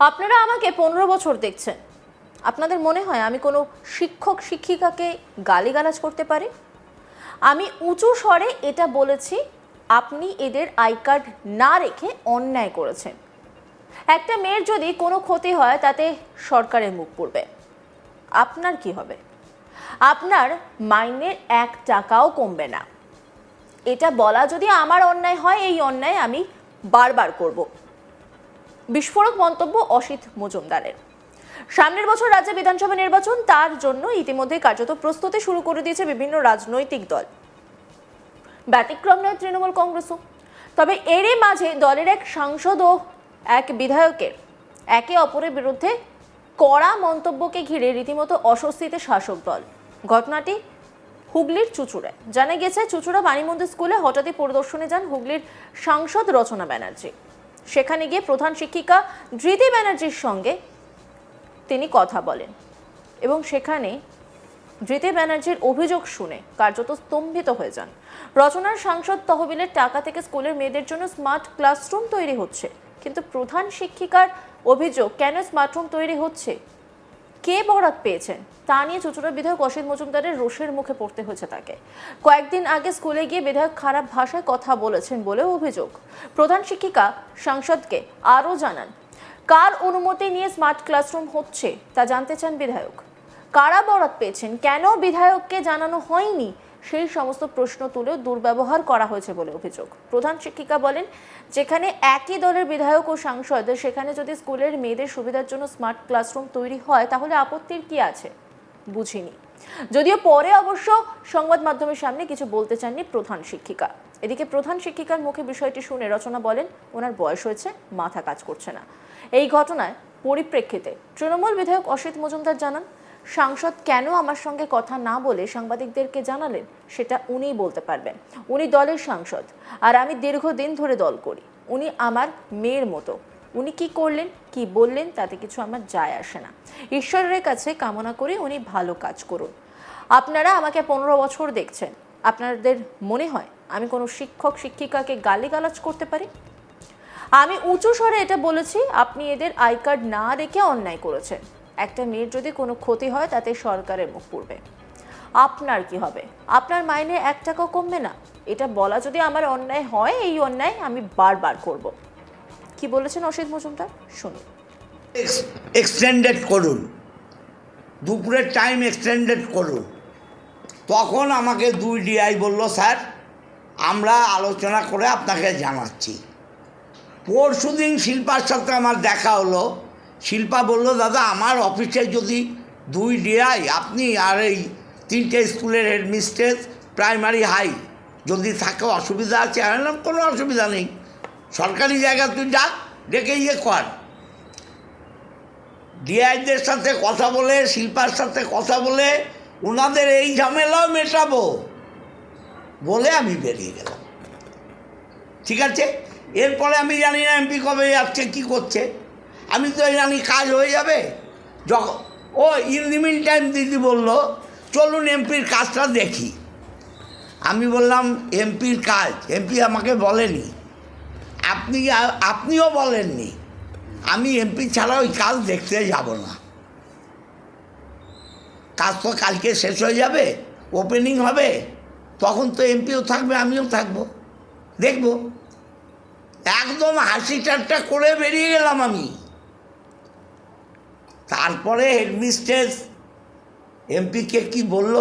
আপনারা আমাকে পনেরো বছর দেখছেন। আপনাদের মনে হয় আমি কোনো শিক্ষক, শিক্ষিকাকে গালিগালাজ করতে পারি? আমি উঁচু স্বরে এটা বলেছি, আপনি এদের আই কার্ড না রেখে অন্যায় করেছেন। একটা মেয়ের যদি কোনো ক্ষতি হয়, তাতে সরকারের মুখ পড়বে। আপনার কি হবে? আপনার মাইনের এক টাকাও কমবে না। এটা বলা যদি আমার অন্যায় হয়, এই অন্যায় আমি বারবার করব। বিস্ফোরক মন্তব্য অসিত মজুমদারের। সামনের বছর রাজ্যে বিধানসভা নির্বাচন, তার জন্য ইতিমধ্যে কার্যত প্রস্তুতি শুরু করে দিয়েছে বিভিন্ন রাজনৈতিক দল। ব্যতিক্রম নয় তৃণমূল কংগ্রেসও। তবে এরই মাঝে দলের এক সাংসদ ও এক বিধায়কের একে অপরের বিরুদ্ধে কড়া মন্তব্যকে ঘিরে রীতিমতো অস্বস্তিতে শাসক দল। ঘটনাটি হুগলির চুচুড়ায়। জানা গেছে চুচুড়া বাণীমন্দির স্কুলে হঠাৎই পরিদর্শনে যান হুগলির সাংসদ রচনা ব্যানার্জি। সেখানে গিয়ে প্রধান শিক্ষিকা ধৃতি ব্যানার্জির সঙ্গে তিনি কথা বলেন এবং সেখানে ধৃতি ব্যানার্জির অভিযোগ শুনে কার্যত স্তম্ভিত হয়ে যান। রচনার সাংসদ তহবিলের টাকা থেকে স্কুলের মেয়েদের জন্য স্মার্ট ক্লাসরুম তৈরি হচ্ছে। কিন্তু প্রধান শিক্ষিকার অভিযোগ, কেন স্মার্টরুম তৈরি হচ্ছে? কে বরাত পেয়েছেন তা নিয়ে চুচুড়া বিধায়ক অসিত মজুমদারের রোষের মুখে পড়তে হয়েছে তাকে। কয়েকদিন আগে স্কুলে গিয়ে বিধায়ক খারাপ ভাষায় কথা বলেছেন বলে অভিযোগ। প্রধান শিক্ষিকা সাংসদকে আরও জানান, কার অনুমতি নিয়ে স্মার্ট ক্লাসরুম হচ্ছে তা জানতে চান বিধায়ক। কারা বরাত পেয়েছেন? কেন বিধায়ককে জানানো হয়নি? সেই সমস্ত প্রশ্ন তুলেও দুর্ব্যবহার করা হয়েছে বলে অভিযোগ। প্রধান শিক্ষিকা বলেন, যেখানে একই দলের বিধায়ক ও সাংসদ, সেখানে যদি স্কুলের মেয়েদের সুবিধার জন্য স্মার্ট ক্লাসরুম তৈরি হয়, তাহলে আপত্তির কি আছে? বুঝিনি। যদিও পরে অবশ্য সংবাদ মাধ্যমের সামনে কিছু বলতে চাননি প্রধান শিক্ষিকা। এদিকে প্রধান শিক্ষিকার মুখে বিষয়টি শুনে রচনা বলেন, ওনার বয়স হয়েছে, মাথা কাজ করছে না। এই ঘটনায় পরিপ্রেক্ষিতে তৃণমূল বিধায়ক অসিত মজুমদার জানান সাংসদ কেন আমার সঙ্গে কথা না বলে সাংবাদিকদেরকে জানালেন, সেটা উনিই বলতে পারবেন। উনি দলের সাংসদ, আর আমি দীর্ঘদিন ধরে দল করি। উনি আমার মেয়ের মতো। উনি কি করলেন, কি বললেন, তাতে কিছু আমার যায় আসে না। ঈশ্বরের কাছে কামনা করে উনি ভালো কাজ করুন। আপনারা আমাকে পনেরো বছর দেখছেন। আপনাদের মনে হয় আমি কোনো শিক্ষক, শিক্ষিকাকে গালিগালাজ করতে পারি? আমি উঁচু স্বরে এটা বলেছি, আপনি এদের আই কার্ড না রেখে অন্যায় করেছেন। একটা মেয়ের যদি কোনো ক্ষতি হয়, তাতে সরকারের মুখ পড়বে। আপনার কি হবে? আপনার মাইনে এক টাকাও কমবে না। এটা বলা যদি আমার অন্যায় হয়, এই অন্যায় আমি বারবার করব। কি বলেছেন অসিত মজুমদার? শুনুন। এক্সটেন্ডেড করুন। দুপুরের টাইম এক্সটেন্ডেড করুন। তখন আমাকে দুই ডিআই বলল, স্যার, আমরা আলোচনা করে আপনাকে জানাচ্ছি। পরশু দিন শিল্পার সাথে আমার দেখা হলো। শিল্পা বলল, দাদা, আমার অফিসে যদি দুই ডিআই, আপনি আর এই তিনটে স্কুলের হেডমিস্ট্রেস প্রাইমারি হাই যদি থাকে, অসুবিধা আছে? আমি বললাম, কোনো অসুবিধা নেই। সরকারি জায়গা তুই ডাক, ডেকে ইয়ে কর। ডিআইদের সাথে কথা বলে, শিল্পার সাথে কথা বলে, ওনাদের এই ঝামেলাও মেটাবো। বলে আমি বেরিয়ে গেলাম। ঠিক আছে? এরপরে আমি জানি না এমপি কবে যাচ্ছে, কী করছে। আমি তো জানি কাজ হয়ে যাবে। যখন ও ইন দি মিন টাইম দিদি বলল, চলুন এমপির কাজটা দেখি। আমি বললাম এমপির কাজ? এমপি আমাকে বলেনি। আপনি আপনিও বলেননি। আমি এমপি ছাড়া ওই কাজ দেখতে যাব না। কাজ তো কালকে শেষ হয়ে যাবে ওপেনিং হবে। তখন তো এমপিও থাকবে, আমিও থাকব। দেখব। একদম হাসি ঠাট্টা করে বেরিয়ে গেলাম আমি। তারপরে হেডমিস্ট্রেস এমপিকে কি বলল?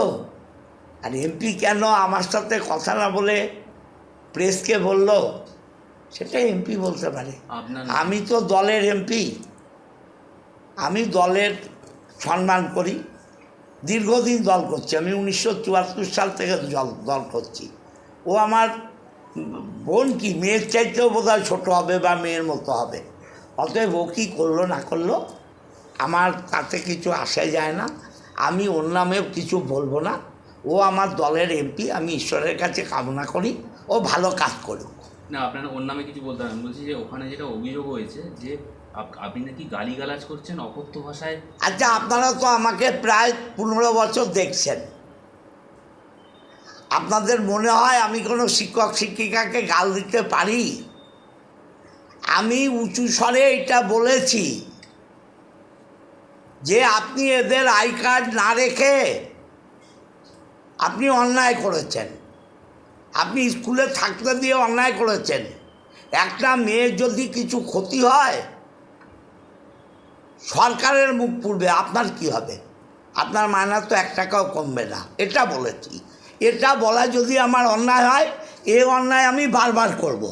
আর এমপি কেন আমার সাথে কথা না বলে প্রেসকে বলল? সেটা এমপি বলতে পারে। আমি তো দলের এমপি আমি দলের সম্মান করি। দীর্ঘদিন দল করছি। আমি উনিশশো চুয়াত্তর সাল থেকে দল দল করছি। ও আমার বোন কি? মেয়ের চাইতেও বোধ হয় ছোটো হবে বা মেয়ের মতো হবে। অতএব ও কী করল না করল? আমার তাতে কিছু আসে যায় না। আমি ওর নামেও কিছু বলব না। ও আমার দলের এমপি আমি ঈশ্বরের কাছে কামনা করি। ও ভালো কাজ করুক। না আপনার ওর নামে কিছু বলতে হবে না। আমি বলছি যে ওখানে যেটা অভিযোগ হয়েছে যে আপ- আপনি নাকি গালিগালাজ করছেন অকথ্য ভাষায়। আচ্ছা আপনারা তো আমাকে প্রায় পনেরো বছর দেখছেন। আপনাদের মনে হয় আমি কোনো শিক্ষক শিক্ষিকাকে গাল দিতে পারি? আমি উঁচু স্বরে এটা বলেছি। যে আপনি এদের আই কার্ড না রেখে আপনি অন্যায় করেছেন। আপনি স্কুলে থাকতে দিয়ে অন্যায় করেছেন। একটা মেয়ের যদি কিছু ক্ষতি হয়, সরকারের মুখ পুড়বে, আপনার কি হবে? আপনার মায়না তো এক টাকাও কমবে না। এটা বলেছি। এটা বলা যদি আমার অন্যায় হয়, এ অন্যায় আমি বারবার করব।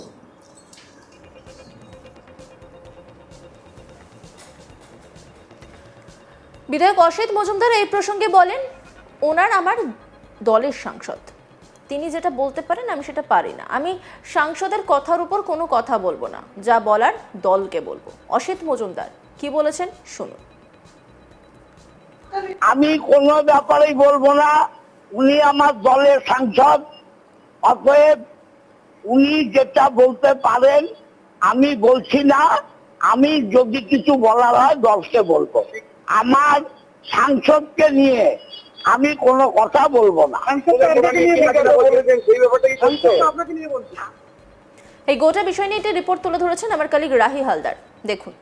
বিধায়ক অসিত মজুমদার এই প্রসঙ্গে বলেন, ওনার আমার দলের সাংসদ। তিনি যেটা বলতে পারেন, আমি সেটা পারি না। আমি সাংসদের কথার উপর কোনো কথা বলব না। যা বলার দলকে বলব। অসিত মজুমদার, কি বলেছেন? শুনুন। আমি কোনো ব্যাপারেই বলব না। উনি আমার দলের সাংসদ। অতএব উনি যেটা বলতে পারেন, আমি বলছি না। আমি যদি কিছু বলার হয় দলকে বলব। আমার সাংসদকে নিয়ে আমি কোনো কথা বলব না। এই গোটা বিষয় নিয়ে একটি রিপোর্ট তুলে ধরেছেন আমার কালিগ রাহি হালদার। দেখুন।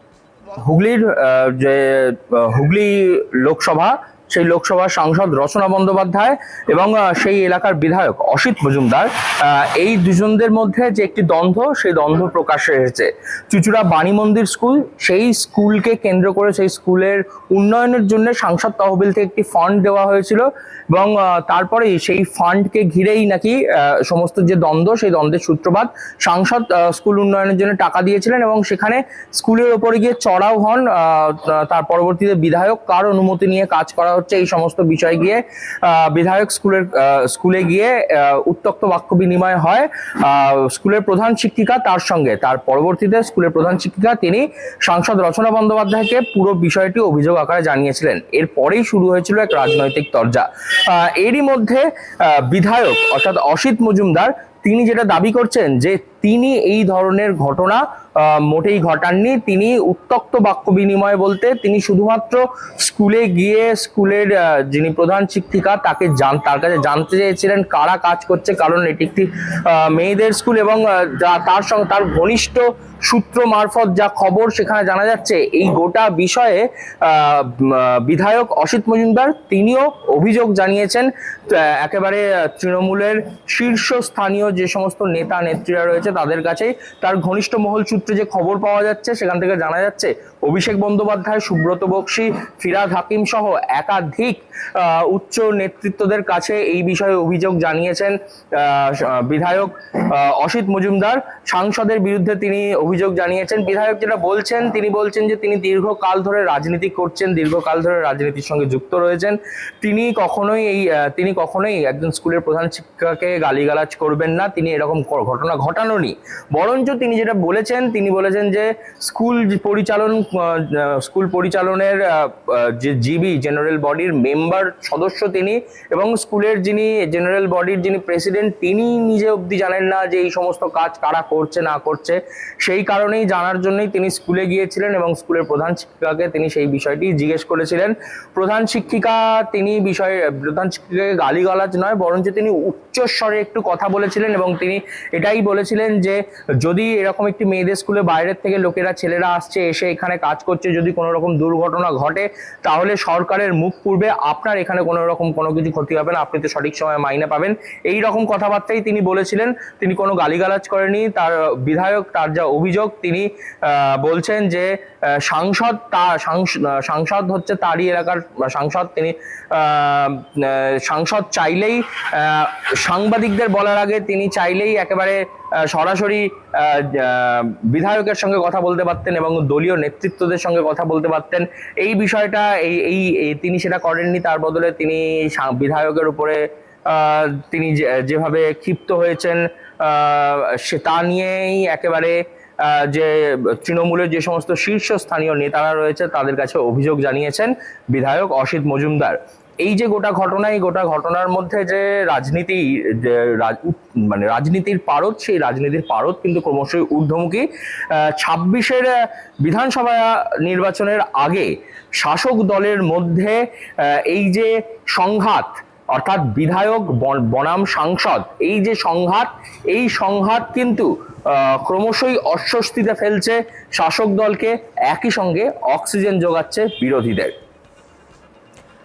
হুগলির আহ, যে হুগলি লোকসভা সেই লোকসভার সাংসদ রচনা বন্দ্যোপাধ্যায় এবং সেই এলাকার বিধায়ক অসিত মজুমদার এই দুজনদের মধ্যে যে একটি দ্বন্দ্ব, সেই দ্বন্দ্ব প্রকাশ্যে এসেছে। চুচুড়া বাণী মন্দির স্কুল, সেই স্কুলকে কেন্দ্র করে সেই স্কুলের উন্নয়নের জন্য সাংসদ তহবিল থেকে একটি ফান্ড দেওয়া হয়েছিল এবং তারপরেই সেই ফান্ডকে ঘিরেই নাকি সমস্ত যে দ্বন্দ্ব, সেই দ্বন্দ্বের সূত্রপাত সাংসদ স্কুল উন্নয়নের জন্য টাকা দিয়েছিলেন এবং সেখানে স্কুলের ওপরে গিয়ে চড়াও হন তার পরবর্তীতে বিধায়ক। কার অনুমতি নিয়ে কাজ করা হচ্ছে এই সমস্ত বিষয় গিয়ে বিধায়ক স্কুলের স্কুলে গিয়ে উত্তক্ত বাক্য বিনিময় হয় স্কুলের প্রধান শিক্ষিকা তার সঙ্গে। তার পরবর্তীতে স্কুলের প্রধান শিক্ষিকা তিনি সাংসদ রচনা বন্দ্যোপাধ্যায়কে পুরো বিষয়টি অভিযোগ আকারে জানিয়েছিলেন। এরপরেই শুরু হয়েছিল এক রাজনৈতিক তরজা। এরই মধ্যে বিধায়ক অর্থাৎ অসিত মজুমদার, তিনি যেটা দাবি করছেন যে তিনি এই ধরনের ঘটনা মোটেই ঘটাননি। তিনি উত্তক্ত বাক্য বিনিময় বলতে তিনি শুধুমাত্র স্কুলে গিয়ে স্কুলের যিনি প্রধান শিক্ষিকা, তাকে জান, তার কাছে জানতে চেয়েছিলেন কারা কাজ করছে, কারণ এটি একটি মেয়েদের স্কুল এবং তার সঙ্গে তার ঘনিষ্ঠ সূত্র মারফত যা খবর সেখানে জানা যাচ্ছে, এই গোটা বিষয়ে বিধায়ক অসিত মজুমদার তিনিও অভিযোগ জানিয়েছেন একেবারে তৃণমূলের শীর্ষস্থানীয় যে সমস্ত নেতা নেত্রীরা রয়েছে তাদের কাছেই তার ঘনিষ্ঠ মহল সূত্রে যে খবর পাওয়া যাচ্ছে সেখান থেকে জানা যাচ্ছে অভিষেক বন্দ্যোপাধ্যায়, সুব্রত বক্সি, ফিরাদ হাকিম সহ একাধিক উচ্চ নেতৃত্বদের কাছে এই বিষয়ে অভিযোগ জানিয়েছেন বিধায়ক অসিত মজুমদার। সাংসদের বিরুদ্ধে তিনি অভিযোগ জানিয়েছেন। বিধায়ক যেটা বলছেন, তিনি বলছেন যে তিনি দীর্ঘকাল ধরে রাজনীতি করছেন, দীর্ঘকাল ধরে রাজনীতির সঙ্গে যুক্ত রয়েছেন। তিনি কখনোই এই তিনি কখনোই একজন স্কুলের প্রধান শিক্ষাকে গালিগালাজ করবেন না। তিনি এরকম ঘটনা ঘটানোনি। বরঞ্চ তিনি যেটা বলেছেন, তিনি বলেছেন যে স্কুল পরিচালন স্কুল পরিচালনের যে জিবি জেনারেল বডির মেম্বার সদস্য তিনি এবং স্কুলের যিনি জেনারেল বডির যিনি প্রেসিডেন্ট তিনি নিজে অবধি জানেন না যে এই সমস্ত কাজ কারা করছে, না করছে। সেই কারণেই জানার জন্যই তিনি স্কুলে গিয়েছিলেন এবং স্কুলের প্রধান শিক্ষিকাকে তিনি সেই বিষয়টি জিজ্ঞেস করেছিলেন। প্রধান শিক্ষিকা তিনি বিষয়ে, প্রধান শিক্ষিকাকে গালিগালাজ নয়, বরঞ্চ তিনি উচ্চস্বরে একটু কথা বলেছিলেন এবং তিনি এটাই বলেছিলেন যে, যদি এরকম একটি মেয়েদের স্কুলে বাইরের থেকে লোকেরা, ছেলেরা আসছে, এসে এখানে কাজ করছে যদি কোনো রকম দুর্ঘটনা ঘটে, তাহলে সরকারের মুখ পূর্বে আপনার এখানে কোনো রকম কোনো কিছু ক্ষতি হবে না। আপনি তো সঠিক সময় মাইনে পাবেন। এই রকম কথাবার্তাই তিনি বলেছিলেন। তিনি কোনো গালিগালাজ করেনি তার বিধায়ক, তার যা অভিযোগ, তিনি বলছেন যে সাংসদ তা, সাংস- সাংসদ হচ্ছে তারই এলাকার সাংসদ, তিনি সাংসদ চাইলেই সাংবাদিকদের বলার আগে তিনি চাইলেই একেবারে সরাসরি বিধায়কের সঙ্গে কথা বলতে পারতেন এবং দলীয় নেতৃত্বদের সঙ্গে কথা বলতে পারতেন। এই বিষয়টা, এই এই তিনি সেটা করেননি, তার বদলে তিনি বিধায়কের উপরে তিনি যেভাবে ক্ষিপ্ত হয়েছেন সে, তা নিয়েই একেবারে যে, তৃণমূলের যে সমস্ত শীর্ষস্থানীয় নেতারা রয়েছে, তাদের কাছে অভিযোগ জানিয়েছেন বিধায়ক অসিত মজুমদার। এই যে গোটা ঘটনা, এই গোটা ঘটনার মধ্যে যে রাজনীতি মানে রাজনীতির পারদ, সেই রাজনীতির পারদ কিন্তু ক্রমশই ঊর্ধ্বমুখী। ছাব্বিশের বিধানসভা নির্বাচনের আগে শাসক দলের মধ্যে এই যে সংঘাত, অর্থাৎ বিধায়ক বন- বনাম সাংসদ, এই যে সংঘাত, এই সংঘাত কিন্তু ক্রমশই অস্বস্তিতে ফেলছে শাসক দলকে। একই সঙ্গে অক্সিজেন যোগাচ্ছে বিরোধীদের।